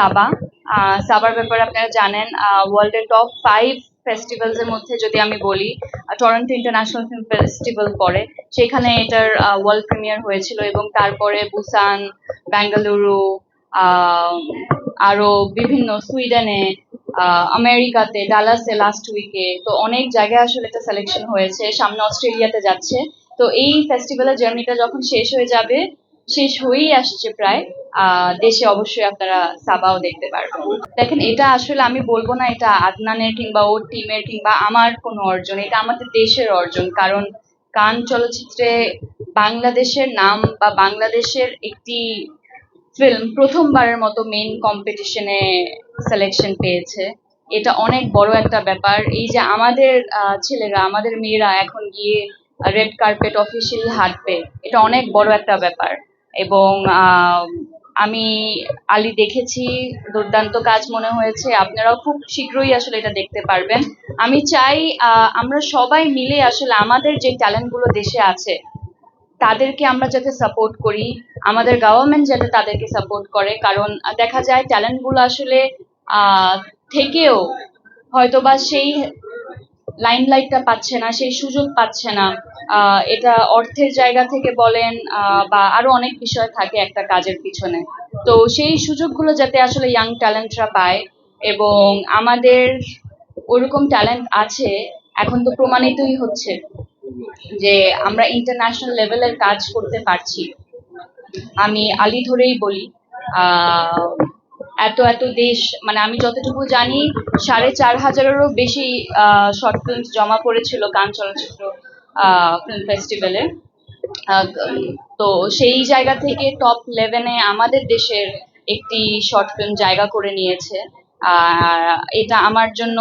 সাবা সাবার ব্যাপারে আপনারা জানেন ওয়ার্ল্ডের টপ ফাইভ ফেস্টিভ্যালস এর মধ্যে যদি আমি বলি টরন্টো ইন্টারন্যাশনাল ফিল্ম ফেস্টিভ্যাল পড়ে, সেখানে এটার ওয়ার্ল্ড প্রিমিয়ার হয়েছিল এবং তারপরে বুসান বেঙ্গালুরু আরও বিভিন্ন সুইডেনে আমেরিকাতে ডালাসে লাস্ট উইকে তো অনেক জায়গায় আসলে এটা সিলেকশন হয়েছে, সামনে অস্ট্রেলিয়াতে যাচ্ছে। তো এই ফেস্টিভ্যালের জার্নিটা যখন শেষ হয়ে যাবে শেষ হয়েই আসছে প্রায়। দেশে অবশ্যই আপনারা সাবাও দেখতে পারবেন। দেখেন, এটা আসলে আমি বলব না, এটা আদনানের কিংবা ওর টিমের কিংবা আমার কোনো অর্জন, এটা আমাদের দেশের অর্জন। কারণ কান চলচ্চিত্রে বাংলাদেশের নাম বা বাংলাদেশের একটি ফিল্ম প্রথমবারের মতো মেইন কম্পিটিশনে সিলেকশন পেয়েছে। এটা অনেক বড় একটা ব্যাপার। এই যে আমাদের ছেলেরা, আমাদের মেয়েরা এখন গিয়ে রেড কার্পেট অফিসিয়ালি হাঁটবে, এটা অনেক বড় একটা ব্যাপার। এবং আমি আলি দেখেছি, দুর্দান্ত কাজ মনে হয়েছে, আপনারাও খুব শীঘ্রই আসলে এটা দেখতে পারবেন। আমি চাই আমরা সবাই মিলে আসলে আমাদের যে ট্যালেন্টগুলো দেশে আছে, তাদেরকে আমরা যাতে সাপোর্ট করি, আমাদের গভর্নমেন্ট যাতে তাদেরকে সাপোর্ট করে, কারণ দেখা যায় ট্যালেন্টগুলো আসলে থেকেও হয়তোবা সেই লাইমলাইটটা পাচ্ছে না, সেই সুযোগ পাচ্ছে না। এটা অর্থের জায়গা থেকে বলেন বা আরও অনেক বিষয় থাকে একটা কাজের পিছনে। তো সেই সুযোগগুলো যাতে আসলে ইয়াং ট্যালেন্টরা পায় এবং আমাদের ওরকম ট্যালেন্ট আছে, এখন তো প্রমাণিতই হচ্ছে যে আমরা ইন্টারন্যাশনাল লেভেলের কাজ করতে পারছি। আমি আলি ধরেই বলি এত এত দেশ মানে আমি যতটুকু জানি, সাড়ে চার হাজারেরও বেশি শর্ট ফিল্ম জমা পড়েছিল কান চলচ্চিত্র ফিল্ম ফেস্টিভ্যালে তো সেই জায়গা থেকে টপ ইলেভেনে আমাদের দেশের একটি শর্ট ফিল্ম জায়গা করে নিয়েছে। এটা আমার জন্য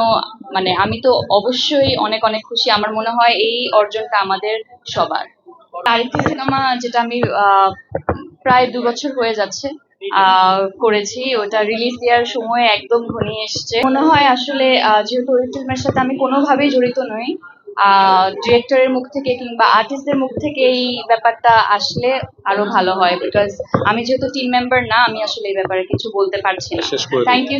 মানে আমি তো অবশ্যই অনেক অনেক খুশি। আমার মনে হয় এই অর্জনটা আমাদের সবার। আরেকটি সিনেমা যেটা আমি প্রায় দু বছর হয়ে যাচ্ছে। করেছি। ওটা রিলিজ দেওয়ার সময় একদম ঘনিয়ে এসছে। মনে হয় আসলে যেহেতু ওই ফিল্মের সাথে আমি কোনোভাবেই জড়িত নই ডিরেক্টরের মুখ থেকে কিংবা আর্টিস্টদের মুখ থেকে এই ব্যাপারটা আসলে আরও ভালো হয়। বিকজ আমি যেহেতু টিম মেম্বার না আমি আসলে এই ব্যাপারে কিছু বলতে পারছি না। Thank you